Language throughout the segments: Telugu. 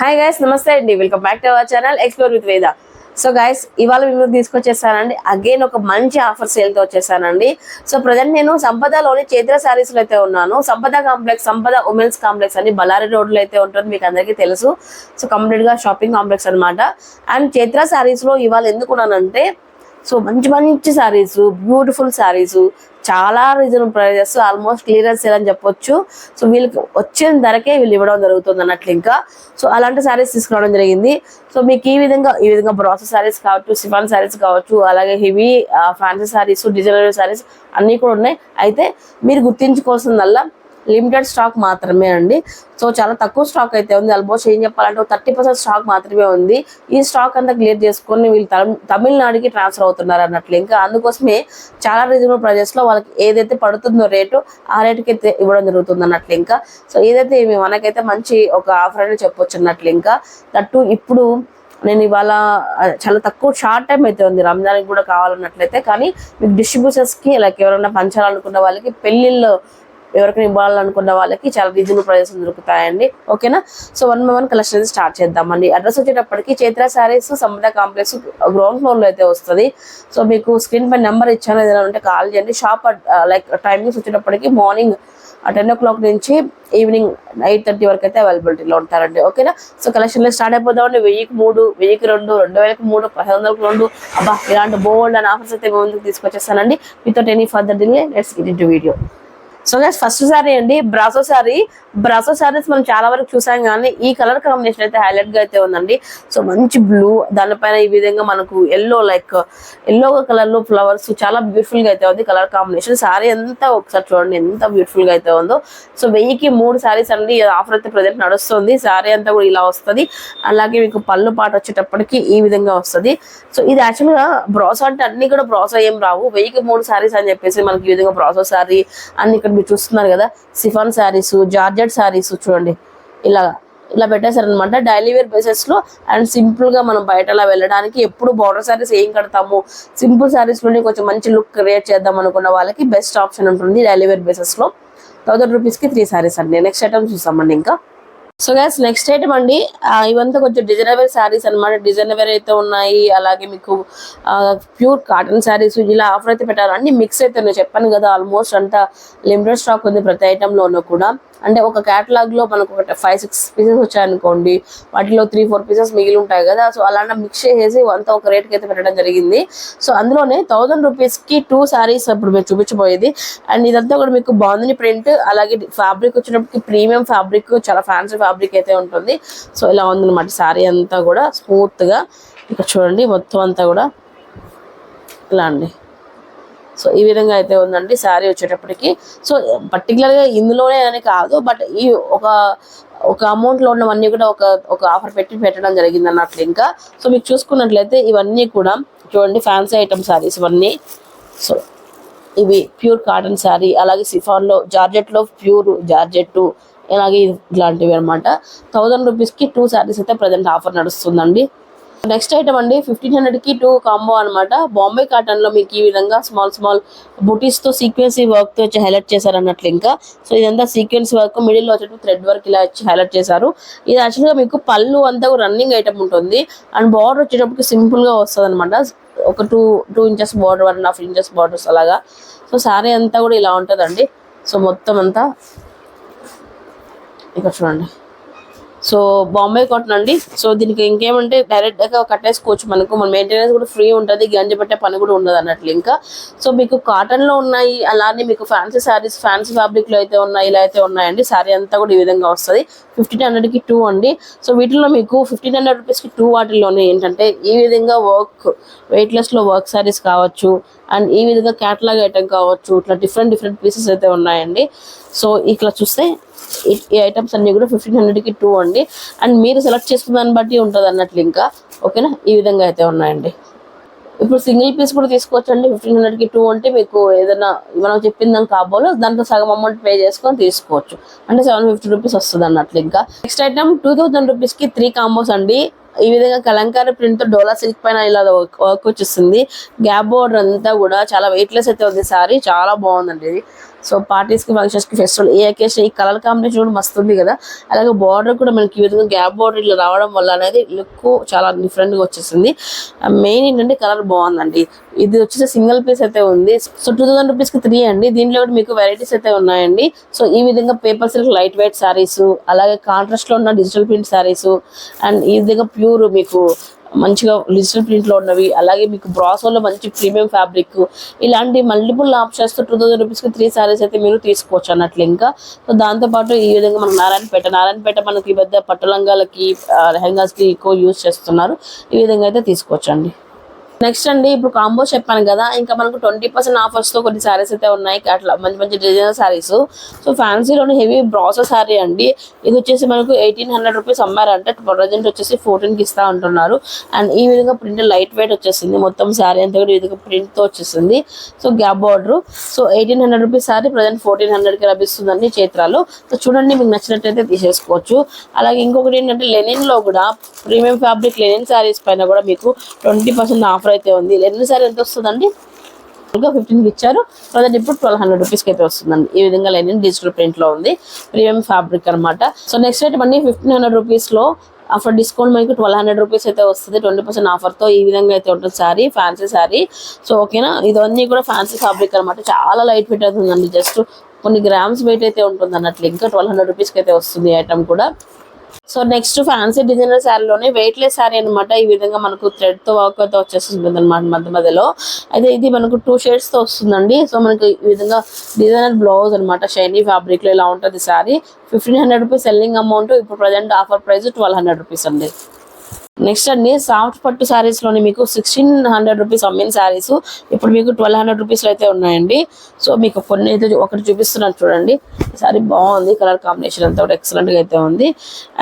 హాయ్ గైస్ నమస్తే అండి. Welcome back to our channel explore with Veda so guys ఇవాళ మేము తీసుకొచ్చేసానండి. అగైన్ ఒక మంచి ఆఫర్ సేల్తో వచ్చేసానండి. సో ప్రజెంట్ నేను సంపదలోని చైత్ర సారీస్లో అయితే ఉన్నాను. సంపద కాంప్లెక్స్ సంపద ఉమెన్స్ కాంప్లెక్స్ అని బల్లారి రోడ్లో అయితే ఉంటుంది మీకు అందరికీ తెలుసు. సో కంప్లీట్గా షాపింగ్ కాంప్లెక్స్ అన్నమాట. అండ్ చైత్ర సారీస్లో ఇవాళ ఎందుకున్నానంటే సో మంచి మంచి సారీస్ బ్యూటిఫుల్ సారీస్ చాలా reasonable prices almost clearance sale అని చెప్పొచ్చు. సో వీళ్ళకి వచ్చిన ధరకే వీళ్ళు ఇవ్వడం జరుగుతుంది అన్నట్లు ఇంకా. సో అలాంటి శారీస్ తీసుకురావడం జరిగింది. సో మీకు ఈ విధంగా ఈ విధంగా బ్రాసెస్ శారీస్ కావచ్చు సిఫాన్ శారీస్ కావచ్చు అలాగే heavy fancy saris designer saris అన్నీ కూడా ఉన్నాయి. అయితే మీరు గుర్తించుకోవాల్సిందల్లా లిమిటెడ్ స్టాక్ మాత్రమే అండి. సో చాలా తక్కువ స్టాక్ అయితే ఉంది. ఆల్మోస్ట్ ఏం చెప్పాలంటే థర్టీ పర్సెంట్ స్టాక్ మాత్రమే ఉంది. ఈ స్టాక్ అంతా క్లియర్ చేసుకొని వీళ్ళు తమిళనాడుకి ట్రాన్స్ఫర్ అవుతున్నారు అన్నట్లు. ఇంకా అందుకోసమే చాలా రీజనబుల్ ప్రైజెస్లో వాళ్ళకి ఏదైతే పడుతుందో రేటు ఆ రేటుకి అయితే ఇవ్వడం జరుగుతుంది అన్నట్లు ఇంకా. సో ఏదైతే మనకైతే మంచి ఒక ఆఫర్ అనేది చెప్పొచ్చు అన్నట్లు ఇంకా. దట్టు ఇప్పుడు నేను ఇవాళ చాలా తక్కువ షార్ట్ టైం అయితే ఉంది. రంజాన్కి కూడా కావాలన్నట్లయితే. కానీ మీకు distributors లైక్ ఎవరైనా పంచాలనుకున్న వాళ్ళకి పెళ్ళిళ్ళు ఎవరికైనా ఇవ్వాలనుకున్న వాళ్ళకి చాలా రీజనబుల్ ప్రైజెస్ దొరుకుతాయండి. ఓకేనా? So one by one collection అయితే స్టార్ట్ చేద్దామండి. అడ్రస్ వచ్చేటప్పటికి చైత్ర శారీస్ సంపద కాంప్లెక్స్ గ్రౌండ్ ఫ్లోర్లో అయితే వస్తుంది. సో మీకు స్క్రీన్ పై నెంబర్ ఇచ్చాను ఏదైనా ఉంటే కాల్ చేయండి. షాప్ లైక్ టైమింగ్స్ వచ్చేటప్పటికి మార్నింగ్ టెన్ ఓ క్లాక్ నుంచి ఈవినింగ్ ఎయిట్ థర్టీ వరకు అయితే అవైలబిలిటీలో ఉంటారండి. ఓకేనా? సో కలెక్షన్లో స్టార్ట్ అయిపోతామండి వెయ్యికి మూడు వెయ్యికి రెండు రెండు వేలకు మూడు పది వందలకు రెండు. అబ్బా ఇలాంటి బోల్డ్ అండ్ ఆఫర్స్ అయితే ముందుకు తీసుకొచ్చేస్తానండి. Without any further delay let's get in video so guys first sari అండి బ్రాసో సారీ బ్రాసో సారీస్ మనం చాలా వరకు చూసాం కానీ ఈ కలర్ కాంబినేషన్ అయితే హైలైట్గా అయితే ఉందండి. సో మంచి బ్లూ దానిపైన ఈ విధంగా మనకు ఎల్లో లైక్ ఎల్లో కలర్లో ఫ్లవర్స్ చాలా బ్యూటిఫుల్గా అయితే ఉంది కలర్ కాంబినేషన్ సారీ అంతా ఒకసారి చూడండి ఎంత బ్యూటిఫుల్గా అయితే ఉందో. సో వెయ్యికి మూడు సారీస్ అండి ఆఫర్ అయితే ప్రజెంట్ నడుస్తుంది. సారీ అంతా కూడా ఇలా వస్తుంది. అలాగే మీకు పళ్ళు పాట వచ్చేటప్పటికి ఈ విధంగా వస్తుంది. సో ఇది యాక్చువల్గా బ్రాసో అంటే అన్ని కూడా బ్రాసో ఏం రావు. వెయ్యికి మూడు సారీస్ అని చెప్పేసి మనకి ఈ విధంగా బ్రాసో సారీ అన్ని ఇక్కడ మీరు చూస్తున్నారు కదా సిఫాన్ శారీస్ జార్జెట్ సారీస్ చూడండి. ఇలా ఇలా పెట్టేశారనమాట డైలీ వేర్ బేసెస్లో అండ్ సింపుల్గా మనం బయట అలా వెళ్ళడానికి ఎప్పుడు బార్డర్ సారీస్ ఏం కడతాము? సింపుల్ శారీస్లోనే కొంచెం మంచి లుక్ క్రియేట్ చేద్దాం అనుకున్న వాళ్ళకి బెస్ట్ ఆప్షన్ ఉంటుంది డైలీ వేర్ బేసెస్లో. థౌసండ్ రూపీస్కి త్రీ సారీస్ అండి. నెక్స్ట్ ఐటమ్ చూసామండి ఇంకా. సో గ్యాస్ నెక్స్ట్ ఐటమ్ అండి. ఇవంతా కొంచెం డిజైనర్ వేర్ శారీస్ అనమాట డిజైనర్ వేర్ అయితే ఉన్నాయి. అలాగే మీకు ప్యూర్ కాటన్ శారీస్ ఇలా ఆఫర్ అయితే పెట్టారు. అన్ని మిక్స్ అయితే నేను చెప్పాను కదా ఆల్మోస్ట్ అంతా లిమిటెడ్ స్టాక్ ఉంది ప్రతి ఐటెంలోనూ కూడా. అంటే ఒక క్యాటలాగ్లో లో మనకు ఒక ఫైవ్ సిక్స్ పీసెస్ వచ్చాయనుకోండి వాటిలో త్రీ ఫోర్ పీసెస్ మిగిలి ఉంటాయి కదా సో అలానే మిక్స్ చేసేసి అంతా ఒక రేట్కి అయితే పెట్టడం జరిగింది. సో అందులోనే థౌసండ్ రూపీస్కి టూ శారీస్ ఇప్పుడు మీరు చూపించబోయేది. అండ్ ఇదంతా కూడా మీకు బాగుంది ప్రింట్ అలాగే ఫ్యాబ్రిక్ వచ్చినప్పటికి ప్రీమియం ఫ్యాబ్రిక్ చాలా ఫ్యాన్సీ ఫ్యాబ్రిక్ అయితే ఉంటుంది. సో ఇలా ఉందన్నమాట శారీ అంతా కూడా స్మూత్గా. ఇక్కడ చూడండి మొత్తం అంతా కూడా ఇలా అండి. సో ఈ విధంగా అయితే ఉందండి శారీ వచ్చేటప్పటికి. సో పర్టికులర్గా ఇందులోనే అని కాదు బట్ ఈ ఒక ఒక అమౌంట్లో ఉన్నవన్నీ కూడా ఒక ఒక ఆఫర్ పెట్టి పెట్టడం జరిగింది అన్నట్లు ఇంకా. సో మీకు చూసుకున్నట్లయితే ఇవన్నీ కూడా చూడండి ఫ్యాన్సీ ఐటమ్ శారీస్ ఇవన్నీ. సో ఇవి ప్యూర్ కాటన్ శారీ అలాగే సిఫాన్లో జార్జెట్లో ప్యూర్ జార్జెట్టు అలాగే ఇలాంటివి అనమాట థౌజండ్ రూపీస్కి టూ శారీస్ అయితే ప్రజెంట్ ఆఫర్ నడుస్తుందండి. నెక్స్ట్ ఐటమ్ అండి ఫిఫ్టీన్ హండ్రెడ్కి టూ కాంబో అనమాట బాంబే కాటన్లో మీకు ఈ విధంగా స్మాల్ స్మాల్ బుటీస్తో సీక్వెన్సీ వర్క్తో వచ్చి హైలైట్ చేశారు అన్నట్లు ఇంకా. సో ఇదంతా సీక్వెన్స్ వర్క్ మిడిల్లో వచ్చేటప్పుడు థ్రెడ్ వర్క్ ఇలా వచ్చి హైలైట్ చేశారు. ఇది యాక్చువల్గా మీకు పళ్ళు అంతా రన్నింగ్ ఐటమ్ ఉంటుంది. అండ్ బార్డర్ వచ్చేటప్పుడు సింపుల్గా వస్తుంది అనమాట ఒక two two inches border one and half inches borders అలాగా. సో శారీ అంతా కూడా ఇలా ఉంటుందండి. సో మొత్తం అంతా ఇక్కడ చూడండి. సో బాంబే కాటన్ అండి సో దీనికి ఇంకేమంటే డైరెక్ట్గా కట్టేసుకోవచ్చు మనకు మన మెయింటెనెన్స్ కూడా ఫ్రీ ఉంటుంది గంజి పెట్టే పని కూడా ఉండదు అన్నట్లు ఇంకా. సో మీకు కాటన్లో ఉన్నాయి అలానే మీకు ఫ్యాన్సీ శారీస్ ఫ్యాన్సీ ఫ్యాబ్రిక్లో అయితే ఉన్నాయి ఇలా అయితే ఉన్నాయండి. శారీ అంతా కూడా ఈ విధంగా వస్తుంది. ఫిఫ్టీన్ హండ్రెడ్కి టూ అండి. సో వీటిలో మీకు ఫిఫ్టీన్ హండ్రెడ్ రూపీస్కి టూ వాటిల్లోనే ఏంటంటే ఈ విధంగా వర్క్ వెయిట్ లెస్లో వర్క్ శారీస్ కావచ్చు అండ్ ఈ విధంగా క్యాటలాగ్ ఐటమ్ కావచ్చు ఇట్లా డిఫరెంట్ డిఫరెంట్ పీసెస్ అయితే ఉన్నాయండి. సో ఇట్లా చూస్తే ఈ- ఐటమ్స్ అన్ని కూడా ఫిఫ్టీన్ హండ్రెడ్కి టూ అండి. అండ్ మీరు సెలెక్ట్ చేసుకున్న దాన్ని బట్టి ఉంటుంది అన్నట్లు ఇంకా. ఓకేనా ఈ విధంగా అయితే ఉన్నాయండి. ఇప్పుడు సింగిల్ పీస్ కూడా తీసుకోవచ్చు అండి ఫిఫ్టీన్ హండ్రెడ్కి టూ అంటే మీకు ఏదైనా మనం చెప్పిందని కాబోలో దాంట్లో సగం అమౌంట్ పే చేసుకొని తీసుకోవచ్చు. అంటే సెవెన్ ఫిఫ్టీ రూపీస్ వస్తుంది అన్నట్లు ఇంకా. నెక్స్ట్ ఐటమ్ టూ థౌసండ్ రూపీస్కి త్రీ కాంబోస్ అండి. ఈ విధంగా కలంకారీ ప్రింట్తో డోలా సిల్క్ పైన ఇలా వర్క్ వచ్చేస్తుంది గ్యాప్ బోర్డర్ అంతా కూడా చాలా వెయిట్లెస్ అయితే ఉంది సారీ. చాలా బాగుందండి ఇది. సో పార్టీస్కి ఫంక్షన్స్కి ఫెస్టివల్ ఏ అకేషన్ ఈ కలర్ కాంబినేషన్ కూడా మస్తు ఉంది కదా. అలాగే బార్డర్ కూడా మనకి ఈ విధంగా గ్యాప్ బార్డర్ ఇట్లా రావడం వల్ల అనేది లుక్ చాలా డిఫరెంట్గా వచ్చేసింది. Uh, మెయిన్ ఏంటంటే కలర్ బాగుందండి. ఇది వచ్చేసి సింగిల్ పీస్ అయితే ఉంది. సో టూ థౌసండ్ రూపీస్కి త్రీ అండి. దీనిలో కూడా మీకు వెరైటీస్ అయితే ఉన్నాయండి. సో ఈ విధంగా paper silk light weight saris అలాగే కాంట్రాస్ట్లో ఉన్న డిజిటల్ ప్రింట్ సారీస్ అండ్ ఈ విధంగా ప్యూర్ మీకు మంచిగా డిజిటల్ ప్రింట్లో ఉన్నవి అలాగే మీకు బ్రాసోలో మంచి ప్రీమియం ఫ్యాబ్రిక్ ఇలాంటి మల్టిపుల్ ఆప్షన్స్ టూ థౌసండ్ రూపీస్కి త్రీ సారీస్ అయితే మీరు తీసుకోవచ్చు అన్నట్లు ఇంకా. సో దాంతో పాటు ఈ విధంగా మనకు నారాయణపేట నారాయణపేట మనకి ఈ పెద్ద పట్టు లెహంగాస్కి ఎక్కువ యూజ్ చేస్తున్నారు. ఈ విధంగా అయితే తీసుకోవచ్చు అండి నెక్స్ట్ అండి ఇప్పుడు కాంబో చెప్పాను కదా ఇంకా మనకు ట్వంటీ పర్సెంట్ ఆఫర్స్తో కొన్ని సారీస్ అయితే ఉన్నాయి. అట్లా మంచి మంచి డిజైనర్ సారీస్ సో ఫ్యాన్సీలోని హెవీ బ్రాసో సారీ అండి. ఇది వచ్చేసి మనకు ఎయిటీన్ హండ్రెడ్ రూపీస్ అమ్మారంటే. ప్రజెంట్ వచ్చేసి ఫోర్టీన్కి ఇస్తా ఉంటున్నారు. అండ్ ఈ విధంగా ప్రింట్ లైట్ వెయిట్ వచ్చేసింది. మొత్తం సారీ అంతా కూడా ఈ విధంగా ప్రింట్తో వచ్చేసింది. So gap border so eighteen hundred rupees sari present fourteen హండ్రెడ్కి లభిస్తుందండి చేత్రాలు. సో చూడండి మీకు నచ్చినట్టయితే తీసేసుకోవచ్చు. అలాగే ఇంకొకటి ఏంటంటే లెనిన్లో కూడా ప్రీమియం ఫ్యాబ్రిక్ లెనిన్ సారీస్ పైన కూడా మీకు ట్వంటీ పర్సెంట్ ఆఫర్ అయితే ఉంది లెనిన్ సారీ ఎంత వస్తుందండి? ఇంకా ఫిఫ్టీన్కి ఇచ్చారు. ప్రజెంట్ ఇప్పుడు ట్వెల్వ్ హండ్రెడ్ రూపీస్కి అయితే వస్తుందండి. ఈ విధంగా లెనిన్ డిజిటల్ ప్రింట్లో ఉంది. ప్రీమియం ఫ్యాబ్రిక్ అన్నమాట. సో నెక్స్ట్ అయితే అండి ఫిఫ్టీన్ హండ్రెడ్ రూపీస్లో ఆఫర్ డిస్కౌంట్ మనకి ట్వెల్వ్ హండ్రెడ్ రూపీస్ అయితే వస్తుంది. ట్వంటీ పర్సెంట్ ఆఫర్తో ఈ విధంగా అయితే ఉంటుంది సారీ ఫ్యాన్సీ సారీ సో ఓకేనా ఇదన్నీ కూడా ఫ్యాన్సీ ఫ్యాబ్రిక్ అన్నమాట. చాలా లైట్ వెయిట్ అవుతుందండి జస్ట్ కొన్ని గ్రామ్స్ వెయిట్ అయితే ఉంటుంది అన్నట్లు ఇంకా ట్వెల్వ్ హండ్రెడ్ రూపీస్కి అయితే వస్తుంది ఐటమ్ కూడా. సో నెక్స్ట్ ఫ్యాన్సీ డిజైనర్ శారీలోనే వెయిట్ లెస్ శారీ అనమాట ఈ విధంగా మనకు థ్రెడ్తో వర్క్ అయితే వచ్చేస్తుంది అనమాట మధ్య మధ్యలో. అయితే ఇది మనకు టూ షేడ్స్తో వస్తుందండి. సో మనకి ఈ విధంగా డిజైనర్ బ్లౌజ్ అనమాట షైనీ ఫ్యాబ్రిక్లో ఇలా ఉంటుంది sari. Fifteen hundred rupees selling amount ఇప్పుడు present offer price twelve hundred rupees అండి. నెక్స్ట్ అండి సాఫ్ట్ పట్టు సారీస్లోని మీకు సిక్స్టీన్ హండ్రెడ్ రూపీస్ అమ్మిన శారీస్ ఇప్పుడు మీకు ట్వెల్వ్ హండ్రెడ్ రూపీస్ అయితే ఉన్నాయండి. సో మీకు కొన్ని అయితే ఒకటి చూపిస్తున్నాను చూడండి. సారీ బాగుంది కలర్ కాంబినేషన్ అంతా కూడా ఎక్సలెంట్గా అయితే ఉంది.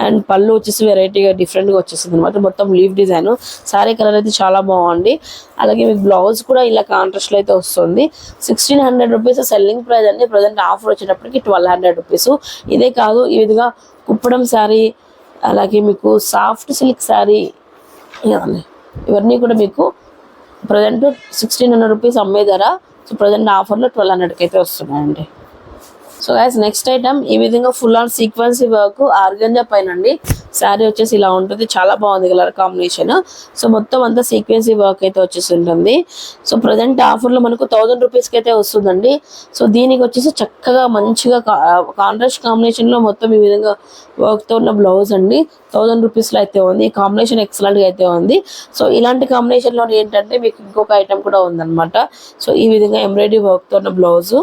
అండ్ పళ్ళు వచ్చేసి వెరైటీగా డిఫరెంట్గా వచ్చేసింది అనమాట మొత్తం లీవ్ డిజైన్ శారీ కలర్ అయితే చాలా బాగుంది. అలాగే మీకు బ్లౌజ్ కూడా ఇలా కాంట్రాస్ట్లో అయితే వస్తుంది. Sixteen hundred rupees selling price అండి. ప్రజెంట్ ఆఫర్ వచ్చేటప్పటికి ట్వెల్వ్ హండ్రెడ్ రూపీస్ ఇదే కాదు ఈ విధంగా కుప్పడం శారీ అలాగే మీకు సాఫ్ట్ సిల్క్ శారీ ఇవన్నీ కూడా మీకు ప్రజెంట్ సిక్స్టీన్ హండ్రెడ్ రూపీస్ అమ్మే ధర. సో ప్రజెంట్ ఆఫర్లో ట్వెల్వ్ హండ్రెడ్కి అయితే వస్తున్నాయండి. సో గైస్ నెక్స్ట్ ఐటమ్ ఈ విధంగా full on sequence work organza పైన అండి. శారీ వచ్చేసి ఇలా ఉంటుంది. చాలా బాగుంది కలర్ కాంబినేషన్. సో మొత్తం అంతా సీక్వెన్సీ వర్క్ అయితే వచ్చేసి ఉంటుంది. సో ప్రజెంట్ ఆఫర్లో మనకు థౌజండ్ రూపీస్కి అయితే వస్తుందండి. సో దీనికి వచ్చేసి చక్కగా మంచిగా కాంట్రాస్ట్ కాంబినేషన్లో మొత్తం ఈ విధంగా వర్క్తో ఉన్న బ్లౌజ్ అండి. థౌజండ్ రూపీస్లో అయితే ఉంది. ఈ కాంబినేషన్ ఎక్సలెంట్గా అయితే ఉంది. సో ఇలాంటి కాంబినేషన్లో ఏంటంటే మీకు ఇంకొక ఐటెం కూడా ఉందన్నమాట. సో ఈ విధంగా ఎంబ్రాయిడరీ వర్క్తో ఉన్న బ్లౌజు.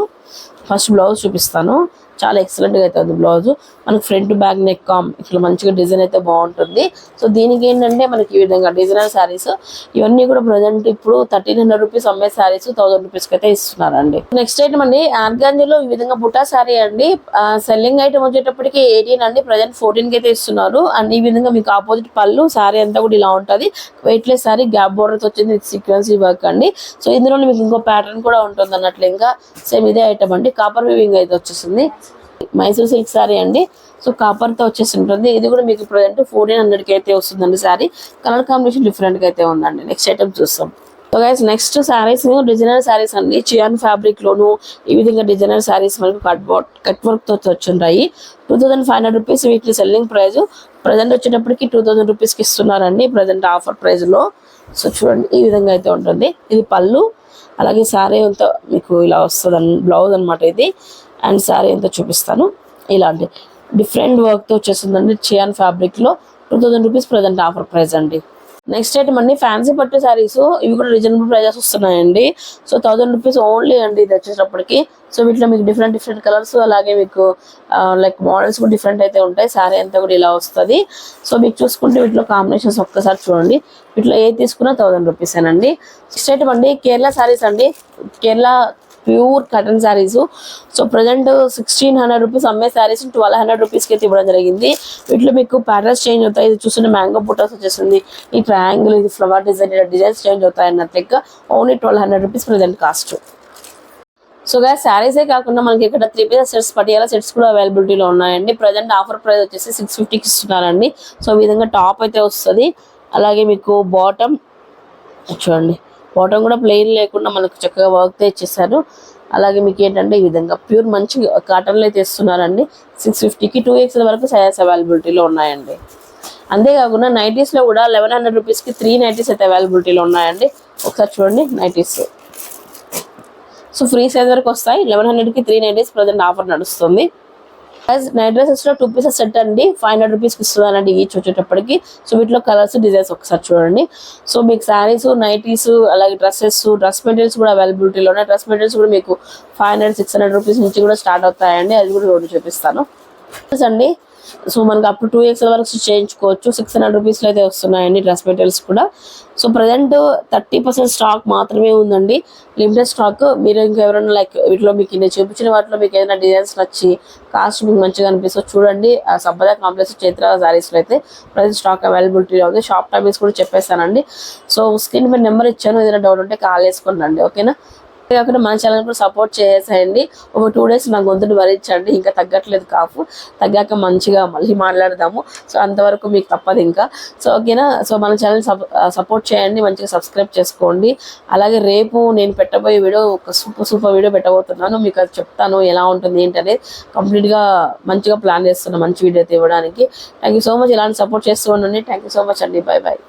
ఫస్ట్ బ్లౌజ్ చూపిస్తాను. చాలా ఎక్సలెంట్గా అయితే ఉంది బ్లౌజు. మనకు ఫ్రంట్ బ్యాక్ నెక్ కామ్ ఇట్లా మంచిగా డిజైన్ అయితే బాగుంటుంది. సో దీనికి ఏంటంటే మనకి ఈ విధంగా డిజైనర్ శారీస్ ఇవన్నీ కూడా ప్రజెంట్ ఇప్పుడు థర్టీన్ హండ్రెడ్ రూపీస్ అమ్మే శారీస్ థౌసండ్ రూపీస్కి అయితే ఇస్తున్నారండి. నెక్స్ట్ ఐటమ్ అండి ఆర్గాంజీలో ఈ విధంగా బుటా శారీ అండి. సెల్లింగ్ ఐటమ్ వచ్చేటప్పటికి ఎయిటీన్ అండి ప్రజెంట్ ఫోర్టీన్కి అయితే ఇస్తున్నారు. అండ్ ఈ విధంగా మీకు ఆపోజిట్ పళ్ళు శారీ అంతా కూడా ఇలా ఉంటుంది. వెయిట్లెస్ శారీ గ్యాప్ బోర్డర్స్ వచ్చింది సీక్వెన్సీ వర్క్ అండి. సో ఇందులో మీకు ఇంకో ప్యాటర్న్ కూడా ఉంటుంది అన్నట్లు ఇంకా సేమ్ ఇదే ఐటమ్ అండి. కాపర్ వివింగ్ అయితే వచ్చేసింది. మైసూర్ సిల్క్ శారీ అండి. సో కాపర్తో వచ్చేసి ఉంటుంది. ఇది కూడా మీకు ప్రజెంట్ ఫోర్టీన్ హండ్రెడ్కి అయితే వస్తుందండి శారీ కలర్ కాంబినేషన్ డిఫరెంట్గా అయితే ఉందండి. నెక్స్ట్ ఐటమ్ చూస్తాం. So guys next saris designer saris అండి. చియాన్ ఫ్యాబ్రిక్ లోను ఈ విధంగా డిజైనర్ శారీస్ మనకు కట్ బోర్డ్ కట్ వర్క్తో వచ్చింటాయి. Two thousand five hundred rupees weekly selling price present వచ్చేటప్పటికి టూ థౌసండ్ రూపీస్కి ఇస్తున్నారండి ప్రజెంట్ ఆఫర్ ప్రైస్లో. సో చూడండి ఈ విధంగా అయితే ఉంటుంది. ఇది పళ్ళు. అలాగే శారీ అంతా మీకు ఇలా వస్తుంది బ్లౌజ్ అనమాట ఇది. అండ్ శారీ అంతా చూపిస్తాను. ఇలాంటి డిఫరెంట్ వర్క్తో వచ్చేసిందండి చియాన్ ఫ్యాబ్రిక్లో two thousand rupees present offer price అండి. నెక్స్ట్ ఐటమ్ అండి ఫ్యాన్సీ పట్టు శారీస్ ఇవి కూడా రీజనబుల్ ప్రైజెస్ వస్తున్నాయండి. సో థౌసండ్ రూపీస్ ఓన్లీ అండి ఇది వచ్చేటప్పటికి. సో వీటిలో మీకు డిఫరెంట్ డిఫరెంట్ కలర్స్ అలాగే మీకు లైక్ మోడల్స్ కూడా డిఫరెంట్ అయితే ఉంటాయి. శారీ అంతా కూడా ఇలా వస్తుంది. సో మీకు చూసుకుంటే వీటిలో కాంబినేషన్స్ ఒక్కసారి చూడండి. వీటిలో ఏ తీసుకున్నా థౌసండ్ రూపీస్ అండి నెక్స్ట్ ఐటమ్ అండి కేరళ శారీస్ అండి. Kerala pure cotton saris. So present sixteen hundred rupees అమ్మే శారీస్ ట్వెల్వ్ హండ్రెడ్ రూపీస్కి అయితే ఇవ్వడం జరిగింది. వీటిలో మీకు ప్యాటర్న్స్ చేంజ్ అవుతాయి. ఇది చూస్తుంటే మ్యాంగో బుటాస్ వచ్చేసింది. ఈ ట్రయాంగిల్ ఇది ఫ్లవర్ డిజైన్ ఇలా డిజైన్స్ చేంజ్ అవుతాయి అన్నట్లు లెక్క only twelve hundred rupees present cost so గా శారీసే కాకుండా మనకి ఇక్కడ three pieces sets Patiala sets కూడా అవైలబిలిటీలో ఉన్నాయండి. ప్రజెంట్ ఆఫర్ ప్రైస్ వచ్చేసి సిక్స్ ఫిఫ్టీకి ఇస్తున్నారండి. సో ఈ విధంగా టాప్ అయితే వస్తుంది. అలాగే మీకు బాటమ్ చూడండి. బాటమ్ కూడా ప్లెయిన్ లేకుండా మనకు చక్కగా వర్క్ తెచ్చేసారు అలాగే మీకు ఏంటంటే ఈ విధంగా ప్యూర్ మంచి కాటన్లో అయితే ఇస్తున్నారండి సిక్స్ ఫిఫ్టీకి టూ ఎక్స్ల వరకు సైజ్ అవైలబిలిటీలో ఉన్నాయండి. అంతేకాకుండా నైటీస్లో కూడా లెవెన్ హండ్రెడ్ రూపీస్కి త్రీ నైటీస్ అయితే అవైలబిలిటీలో ఉన్నాయండి. ఒకసారి చూడండి నైటీస్. సో ఫ్రీ సైజ్ వరకు వస్తాయి. లెవెన్ హండ్రెడ్కి త్రీ నైటీస్ ప్రజెంట్ ఆఫర్ నడుస్తుంది. నైట్ నైట్ డ్రెస్సెస్లో టూ పీసెస్ సెట్ అండి. ఫైవ్ హండ్రెడ్ రూపీస్కి ఇస్తున్నానండి ఈచ్ వచ్చేటప్పటికి. సో వీటిలో కలర్స్ డిజైన్స్ ఒకసారి చూడండి. సో మీకు శారీస్ నైటీస్ అలాగే డ్రెస్సెస్ డ్రెస్ మెటీరియల్స్ కూడా అవైలబిలిటీలో ఉన్నాయి డ్రెస్ మెటీరియల్స్ కూడా మీకు five hundred six hundred rupees నుంచి కూడా స్టార్ట్ అవుతాయండి. అది కూడా రోడ్డు చూపిస్తాను. అండి. సో మనకి అప్ టు టూ ఎక్స్ఎల్ వరకు చేయించుకోవచ్చు. సిక్స్ హండ్రెడ్ రూపీస్లో అయితే వస్తున్నాయండి డ్రెస్ మెటీరియల్స్ కూడా. So present thirty percent stock మాత్రమే ఉందండి. లిమిటెడ్ స్టాక్ మీరు ఇంకెవరైనా లైక్ వీటిలో మీకు నేను చూపించిన వాటిలో మీకు ఏదైనా డిజైన్స్ నచ్చి కాస్ట్ మీకు మంచిగా అనిపిస్తే చూడండి. ఆ సంపద కాంప్లెక్స్ చైత్ర సారీస్లో అయితే ప్రజెంట్ స్టాక్ అవైలబిలిటీలో ఉంది. షాప్ టైమింగ్స్ కూడా చెప్పేస్తానండి సో స్క్రీన్ మీద నెంబర్ ఇచ్చాను. ఏదైనా డౌట్ ఉంటే కాల్ చేసుకోండి ఓకేనా కాకుండా మన ఛానల్ కూడా సపోర్ట్ చేసేయండి. ఒక టూ డేస్ నా గొంతుని భరించండి. ఇంకా తగ్గట్లేదు కాపు తగ్గాక మంచిగా మళ్ళీ మాట్లాడదాము. సో అంతవరకు మీకు తప్పదు ఇంకా. సో ఓకేనా? సో మన ఛానల్ సపోర్ట్ చేయండి. మంచిగా సబ్స్క్రైబ్ చేసుకోండి. అలాగే రేపు నేను పెట్టబోయే వీడియో ఒక సూపర్ సూపర్ వీడియో పెట్టబోతున్నాను. మీకు అది చెప్తాను ఎలా ఉంటుంది ఏంటనేది. కంప్లీట్గా మంచిగా ప్లాన్ చేస్తున్నాను మంచి వీడియో అయితే ఇవ్వడానికి. థ్యాంక్ యూ సో మచ్ ఇలాంటి సపోర్ట్ చేస్తూ ఉండండి. థ్యాంక్ యూ సో మచ్ అండి. Bye bye